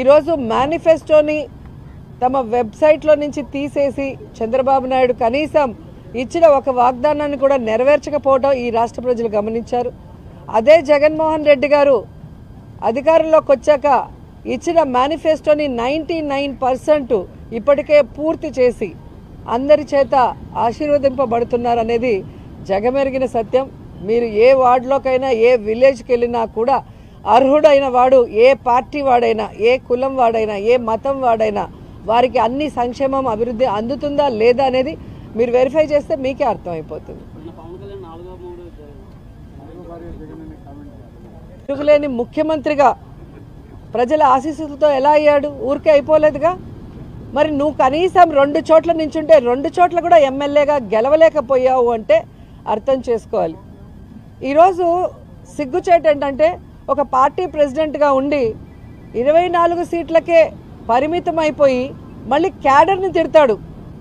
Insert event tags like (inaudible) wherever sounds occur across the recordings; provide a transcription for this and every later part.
ఈరోజు మేనిఫెస్టోని తమ వెబ్సైట్లో నుంచి తీసేసి చంద్రబాబు నాయుడు కనీసం ఇచ్చిన ఒక వాగ్దానాన్ని కూడా నెరవేర్చకపోవడం ఈ రాష్ట్ర ప్రజలు గమనించారు. అదే జగన్మోహన్ రెడ్డి గారు అధికారంలోకి వచ్చాక ఇచ్చిన మేనిఫెస్టోని నైంటీ నైన్ పర్సెంట్ ఇప్పటికే పూర్తి చేసి అందరి చేత ఆశీర్వదింపబడుతున్నారు అనేది జగమెరిగిన సత్యం. మీరు ఏ వార్డులోకైనా ఏ విలేజ్కి వెళ్ళినా కూడా అర్హుడైన వాడు ఏ పార్టీ వాడైనా ఏ కులం వాడైనా ఏ మతం వాడైనా వారికి అన్ని సంక్షేమం అభివృద్ధి అందుతుందా లేదా అనేది మీరు వెరిఫై చేస్తే మీకే అర్థమైపోతుంది. తిరుగులేని ముఖ్యమంత్రిగా ప్రజల ఆశీస్సులతో ఎలా అయ్యాడు? ఊరికే అయిపోలేదుగా? మరి నువ్వు కనీసం రెండు చోట్ల నించుంటే రెండు చోట్ల కూడా ఎమ్మెల్యేగా గెలవలేకపోయావు అంటే అర్థం చేసుకోవాలి. ఈరోజు సిగ్గుచేట ఏంటంటే ఒక పార్టీ ప్రెసిడెంట్గా ఉండి ఇరవై నాలుగు సీట్లకే పరిమితం అయిపోయి మళ్ళీ క్యాడర్ని తిడతాడు.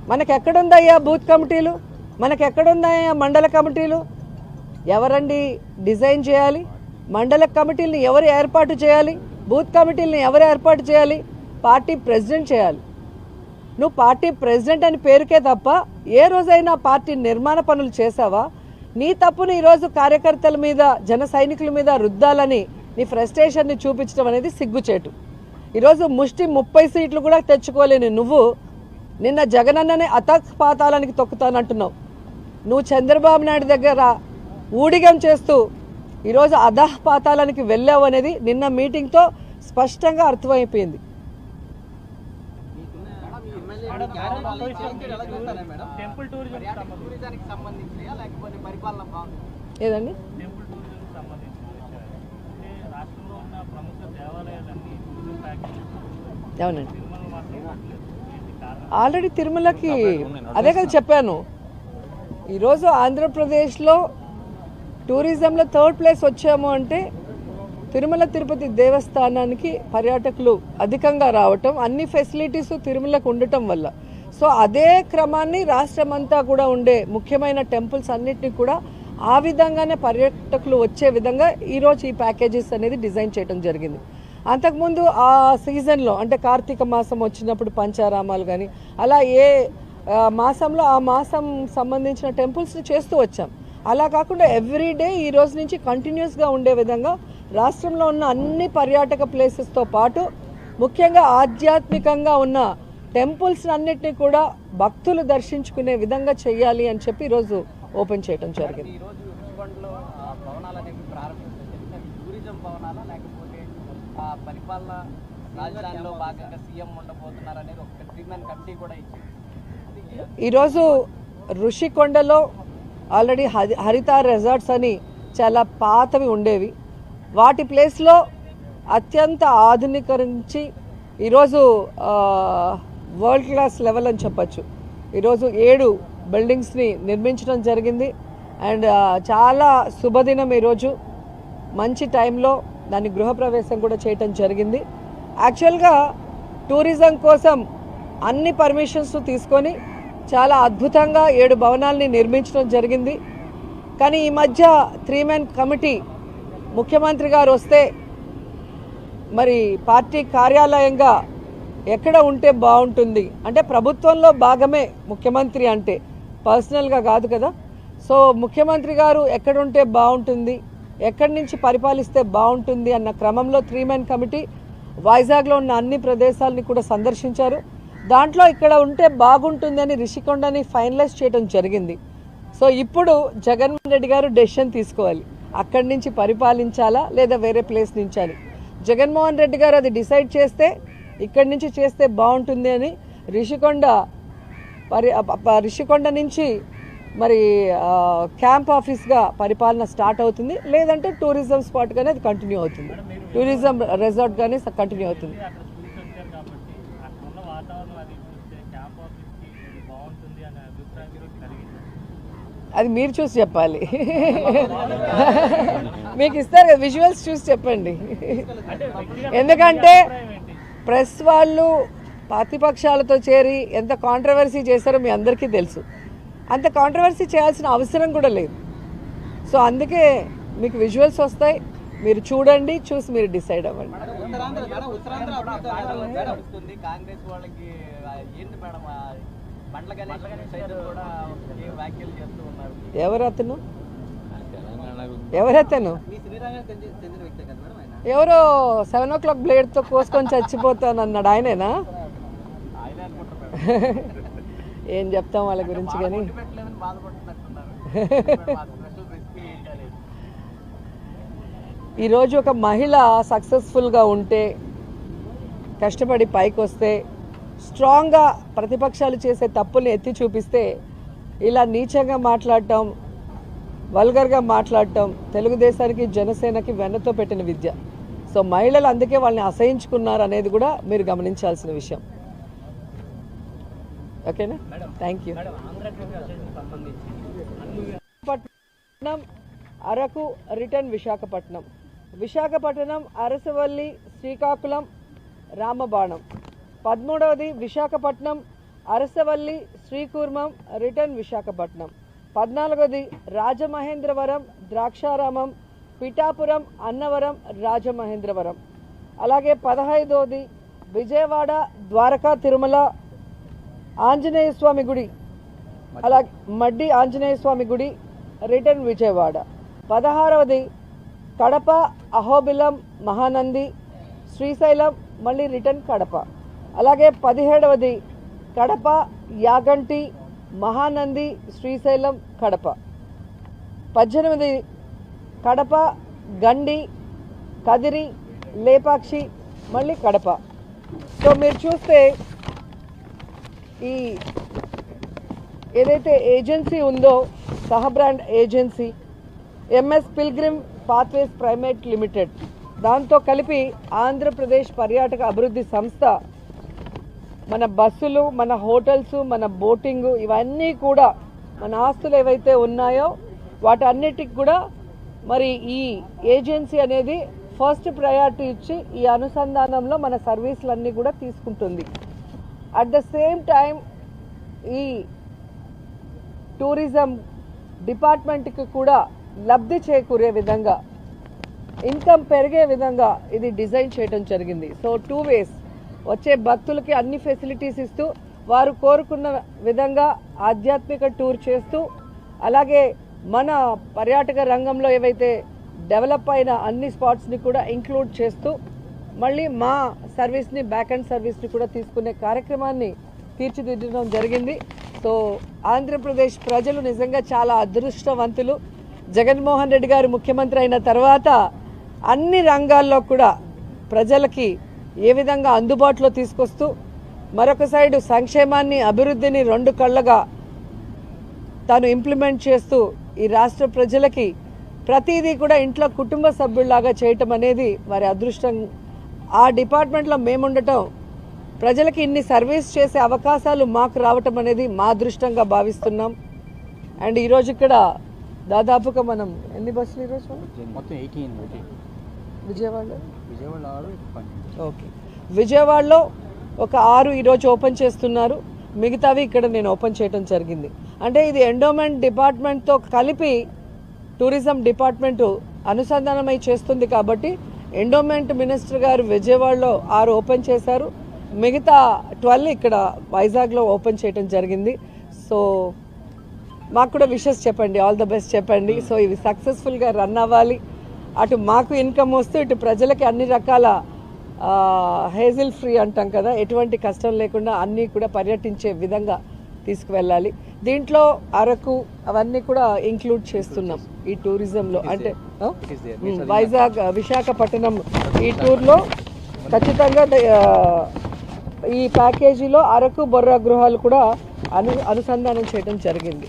మనకెక్కడుందయ్యా బూత్ కమిటీలు? మనకెక్కడుందయ్యా మండల కమిటీలు? ఎవరండి డిజైన్ చేయాలి? మండల కమిటీలను ఎవరు ఏర్పాటు చేయాలి? బూత్ కమిటీలను ఎవరు ఏర్పాటు చేయాలి? పార్టీ ప్రెసిడెంట్ చేయాలి. నువ్వు పార్టీ ప్రెసిడెంట్ అని పేరుకే తప్ప ఏ రోజైనా పార్టీ నిర్మాణ పనులు చేసావా? నీ తప్పును ఈరోజు కార్యకర్తల మీద జన సైనికుల మీద రుద్దాలని నీ ఫ్రస్ట్రేషన్ని చూపించడం అనేది సిగ్గుచేటు. ఈరోజు ముష్టి ముప్పై సీట్లు కూడా తెచ్చుకోలేని నువ్వు నిన్న జగనన్ననే అతక్ పాతాలానికి తొక్కుతానంటున్నావు. నువ్వు చంద్రబాబు నాయుడు దగ్గర ఊడిగం చేస్తూ ఈరోజు అధహ పాతాలానికి వెళ్ళావు అనేది నిన్న మీటింగ్తో స్పష్టంగా అర్థమైపోయింది. టెంపుల్ టూరిజం టూరిజానికి సంబంధించి లేకపోతే పరిపాలన బాగుంది? ఏదండి? టెంపుల్ టూరిజం సంబంధించి అంటే రాష్ట్రంలో ఉన్న ప్రముఖ దేవాలయాలన్నీ టూరిజం ప్యాకేజ్ అవునండి. తిరుమల మాత్రం ఇవ్వట్లేదు. ఏంటి కారణం? ఆల్రెడీ తిరుమలకి అదే కదా చెప్పాను. ఈరోజు ఆంధ్రప్రదేశ్లో టూరిజంలో థర్డ్ ప్లేస్ వచ్చాము అంటే తిరుమల తిరుపతి దేవస్థానానికి పర్యాటకులు అధికంగా రావటం అన్ని ఫెసిలిటీస్ తిరుమలకు ఉండటం వల్ల. సో అదే క్రమాన్ని రాష్ట్రమంతా కూడా ఉండే ముఖ్యమైన టెంపుల్స్ అన్నిటినీ కూడా ఆ విధంగానే పర్యాటకులు వచ్చే విధంగా ఈరోజు ఈ ప్యాకేజెస్ అనేది డిజైన్ చేయడం జరిగింది. అంతకుముందు ఆ సీజన్లో అంటే కార్తీక మాసం వచ్చినప్పుడు పంచారామాలు కానీ అలా ఏ మాసంలో ఆ మాసం సంబంధించిన టెంపుల్స్ని చేస్తూ వచ్చాం. అలా కాకుండా ఎవ్రీడే ఈ రోజు నుంచి కంటిన్యూస్గా ఉండే విధంగా రాష్ట్రంలో ఉన్న అన్ని పర్యాటక ప్లేసెస్తో పాటు ముఖ్యంగా ఆధ్యాత్మికంగా ఉన్న టెంపుల్స్ అన్నిటినీ కూడా భక్తులు దర్శించుకునే విధంగా చేయాలి అని చెప్పి ఈరోజు ఓపెన్ చేయడం జరిగింది. ఈరోజు ఋషికొండలో ఆల్రెడీ హరి హరిత రెసార్ట్స్ అని చాలా పాతవి ఉండేవి. వాటి ప్లేస్లో అత్యంత ఆధునీకరించి ఈరోజు వరల్డ్ క్లాస్ లెవెల్ అని చెప్పచ్చు. ఈరోజు ఏడు బిల్డింగ్స్ని నిర్మించడం జరిగింది. అండ్ చాలా శుభదినం ఈరోజు. మంచి టైంలో దాని గృహప్రవేశం కూడా చేయటం జరిగింది. యాక్చువల్గా టూరిజం కోసం అన్ని పర్మిషన్స్ తీసుకొని చాలా అద్భుతంగా ఏడు భవనాల్ని నిర్మించడం జరిగింది. కానీ ఈ మధ్య త్రీ మెన్ కమిటీ ముఖ్యమంత్రి గారు వస్తే మరి పార్టీ కార్యాలయంగా ఎక్కడ ఉంటే బాగుంటుంది? అంటే ప్రభుత్వంలో భాగమే ముఖ్యమంత్రి అంటే పర్సనల్గా కాదు కదా. సో ముఖ్యమంత్రి గారు ఎక్కడ ఉంటే బాగుంటుంది? ఎక్కడి నుంచి పరిపాలిస్తే బాగుంటుంది అన్న క్రమంలో త్రీ మెన్ కమిటీ వైజాగ్లో ఉన్న అన్ని ప్రదేశాలని కూడా సందర్శించారు. దాంట్లో ఇక్కడ ఉంటే బాగుంటుంది అని రిషికొండని ఫైనలైజ్ చేయడం జరిగింది. సో ఇప్పుడు జగన్మోహన్ రెడ్డి గారు డెసిషన్ తీసుకోవాలి. అక్కడి నుంచి పరిపాలించాలా లేదా వేరే ప్లేస్ నుంచి అని జగన్మోహన్ రెడ్డి గారు అది డిసైడ్ చేస్తే ఇక్కడి నుంచి చేస్తే బాగుంటుంది అని రిషికొండ పరి రిషికొండ నుంచి మరి క్యాంప్ ఆఫీస్గా పరిపాలన స్టార్ట్ అవుతుంది. లేదంటే టూరిజం స్పాట్గానే అది కంటిన్యూ అవుతుంది. టూరిజం రెసార్ట్గానే కంటిన్యూ అవుతుంది అక్కడ చూసి వచ్చారు కాబట్టి అక్కడ ఉన్న వాతావరణం అది చూస్తే క్యాంప్ ఆఫీస్కి ఇది బాగుంటుంది అనే అభిప్రాయం మీరు కలిగింది అది మీరు చూసి చెప్పాలి. మీకు ఇస్తారు కదా విజువల్స్ చూసి చెప్పండి. ఎందుకంటే ప్రెస్ వాళ్ళు ప్రతిపక్షాలతో చేరి ఎంత కాంట్రవర్సీ చేశారో మీ అందరికీ తెలుసు. అంత కాంట్రవర్సీ చేయాల్సిన అవసరం కూడా లేదు. సో అందుకే మీకు విజువల్స్ వస్తాయి మీరు చూడండి చూసి మీరు డిసైడ్ అవ్వండి. కాంగ్రెస్ వాళ్ళకి ఏంటి మేడం ఎవరతను? ఆయన. ఎవరో సెవెన్ ఓ క్లాక్ బ్లేడ్తో కోసుకొని చచ్చిపోతాను అన్నాడు ఆయనేనా? ఏం చెప్తాం వాళ్ళ గురించి కానీ? (laughs) ఈరోజు ఒక మహిళ సక్సెస్ఫుల్గా ఉంటే కష్టపడి పైకి వస్తే స్ట్రాంగ్గా ప్రతిపక్షాలు చేసే తప్పుల్ని ఎత్తి చూపిస్తే ఇలా నీచంగా మాట్లాడటం వల్గర్గా మాట్లాడటం తెలుగుదేశానికి జనసేనకి వెన్నతో పెట్టిన విద్య. సో మహిళలు అందుకే వాళ్ళని అసహించుకున్నారు అనేది కూడా మీరు గమనించాల్సిన విషయం. ఓకేనా? Thank you. Visakhapatnam Araku return Visakhapatnam. Visakhapatnam Arasavalli Srikakulam Ramabanam. పదమూడవది Visakhapatnam Arasavalli Srikurmam return Visakhapatnam. పద్నాలుగోది రాజమహేంద్రవరం ద్రాక్షారామం పిఠాపురం అన్నవరం రాజమహేంద్రవరం. అలాగే పదహైదోది విజయవాడ ద్వారకా తిరుమల ఆంజనేయ స్వామి గుడి. అలా మడ్డి ఆంజనేయ స్వామి గుడి రిటర్న్ విజయవాడ. పదహారవది కడప అహోబిలం మహానంది శ్రీశైలం మళ్ళీ రిటర్న్ కడప. అలాగే పదిహేడవది కడప యాగంటి మహానంది శ్రీశైలం కడప. పద్దెనిమిది కడప గండి కదిరి లేపాక్షి మళ్ళీ కడప. సో మీరు చూస్తే ఈ ఏదైతే ఏజెన్సీ ఉందో సహబ్రాండ్ agency MS pilgrim pathways private limited దాంతో కలిపి ఆంధ్రప్రదేశ్ పర్యాటక అభివృద్ధి సంస్థ మన బస్సులు మన హోటల్స్ మన బోటింగ్ ఇవన్నీ కూడా మన ఆస్తులు ఏవైతే ఉన్నాయో వాటన్నిటికి కూడా మరి ఈ ఏజెన్సీ అనేది ఫస్ట్ ప్రయారిటీ ఇచ్చి ఈ అనుసంధానంలో మన సర్వీసులన్నీ కూడా తీసుకుంటుంది. అట్ ద సేమ్ టైం ఈ టూరిజం డిపార్ట్మెంట్కి కూడా లబ్ధి చేకూరే విధంగా ఇన్కమ్ పెరిగే విధంగా ఇది డిజైన్ చేయడం జరిగింది. సో టూ వేస్ వచ్చే భక్తులకి అన్ని ఫెసిలిటీస్ ఇస్తూ వారు కోరుకున్న విధంగా ఆధ్యాత్మిక టూర్ చేస్తూ అలాగే మన పర్యాటక రంగంలో ఏవైతే డెవలప్ అయిన అన్ని స్పాట్స్ని కూడా ఇంక్లూడ్ చేస్తూ మళ్ళీ మా సర్వీస్ని బ్యాక్ అండ్ సర్వీస్ని కూడా తీసుకునే కార్యక్రమాన్ని తీర్చిదిద్దడం జరిగింది. సో ఆంధ్రప్రదేశ్ ప్రజలు నిజంగా చాలా అదృష్టవంతులు. జగన్మోహన్ రెడ్డి గారు ముఖ్యమంత్రి అయిన తర్వాత అన్ని రంగాల్లో కూడా ప్రజలకి ఏ విధంగా అందుబాటులో తీసుకొస్తూ మరొక సైడు సంక్షేమాన్ని అభివృద్ధిని రెండు కళ్ళగా తాను ఇంప్లిమెంట్ చేస్తూ ఈ రాష్ట్ర ప్రజలకి ప్రతిదీ కూడా ఇంట్లో కుటుంబ సభ్యుల్లాగా చేయటం అనేది వారి అదృష్టం. ఆ డిపార్ట్మెంట్లో మేముండటం ప్రజలకి ఇన్ని సర్వీస్ చేసే అవకాశాలు మాకు రావటం అనేది మా అదృష్టంగా భావిస్తున్నాం. అండ్ ఈరోజు ఇక్కడ దాదాపుగా మనం ఎన్ని బస్సులు ఈరోజు విజయవాడలో విజయవాడ? ఓకే. విజయవాడలో ఒక ఆరు ఈరోజు ఓపెన్ చేస్తున్నారు. మిగతావి ఇక్కడ నేను ఓపెన్ చేయడం జరిగింది. అంటే ఇది ఎండోమెంట్ డిపార్ట్మెంట్తో కలిపి టూరిజం డిపార్ట్మెంట్ అనుసంధానమై చేస్తుంది కాబట్టి ఎండోమెంట్ మినిస్టర్ గారు విజయవాడలో ఆరు ఓపెన్ చేశారు. మిగతా ట్వెల్వ్ ఇక్కడ వైజాగ్లో ఓపెన్ చేయడం జరిగింది. సో మాకు కూడా విషెస్ చెప్పండి. ఆల్ ద బెస్ట్ చెప్పండి. సో ఇవి సక్సెస్ఫుల్గా రన్ అవ్వాలి. అటు మాకు ఇన్కమ్ వస్తూ ఇటు ప్రజలకి అన్ని రకాల హేజిల్ ఫ్రీ అంటాం కదా. ఎటువంటి కష్టం లేకుండా అన్నీ కూడా పర్యటించే విధంగా తీసుకువెళ్ళాలి. దీంట్లో అరకు అవన్నీ కూడా ఇంక్లూడ్ చేస్తున్నాం ఈ టూరిజంలో అంటే వైజాగ్ విశాఖపట్నం ఈ టూర్లో ఖచ్చితంగా ఈ ప్యాకేజీలో అరకు బొర్రా గృహాలు కూడా అను అనుసంధానం చేయడం జరిగింది.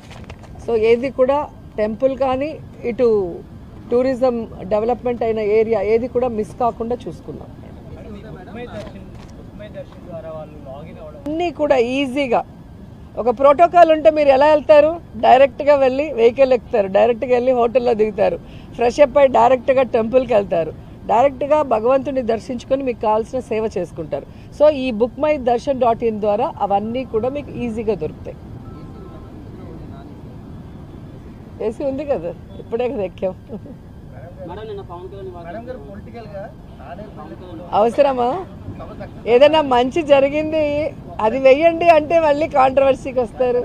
సో ఏది కూడా టెంపుల్ కానీ ఇటు టూరిజం డెవలప్మెంట్ అయిన ఏరియా ఏది కూడా మిస్ కాకుండా చూసుకున్నాం అన్నీ కూడా ఈజీగా. ఒక ప్రోటోకాల్ ఉంటే మీరు ఎలా వెళ్తారు? డైరెక్ట్గా వెళ్ళి వెహికల్ ఎక్కుతారు. డైరెక్ట్గా వెళ్ళి హోటల్లో దిగుతారు. ఫ్రెష్ అప్ అయి డైరెక్ట్గా టెంపుల్కి వెళ్తారు. డైరెక్ట్గా భగవంతుని దర్శించుకొని మీకు కావాల్సిన సేవ చేసుకుంటారు. సో ఈ book my darshan dot in ద్వారా అవన్నీ కూడా మీకు ఈజీగా దొరుకుతాయి. ఏసీ ఉంది కదా ఇప్పుడే కదా ఎక్కాం. అవసరమా? ఏదైనా మంచి జరిగింది అది వెయ్యండి అంటే మళ్ళీ కాంట్రవర్సీకి వస్తారు.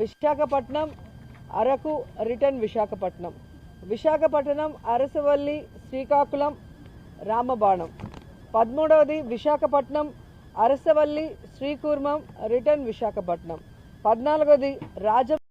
విశాఖపట్నం అరకు రిటర్న్ విశాఖపట్నం. విశాఖపట్నం అరసవల్లి శ్రీకాకుళం రామబాణం. పదమూడవది విశాఖపట్నం అరసవల్లి శ్రీకూర్మం రిటర్న్ విశాఖపట్నం. పద్నాలుగోది రాజ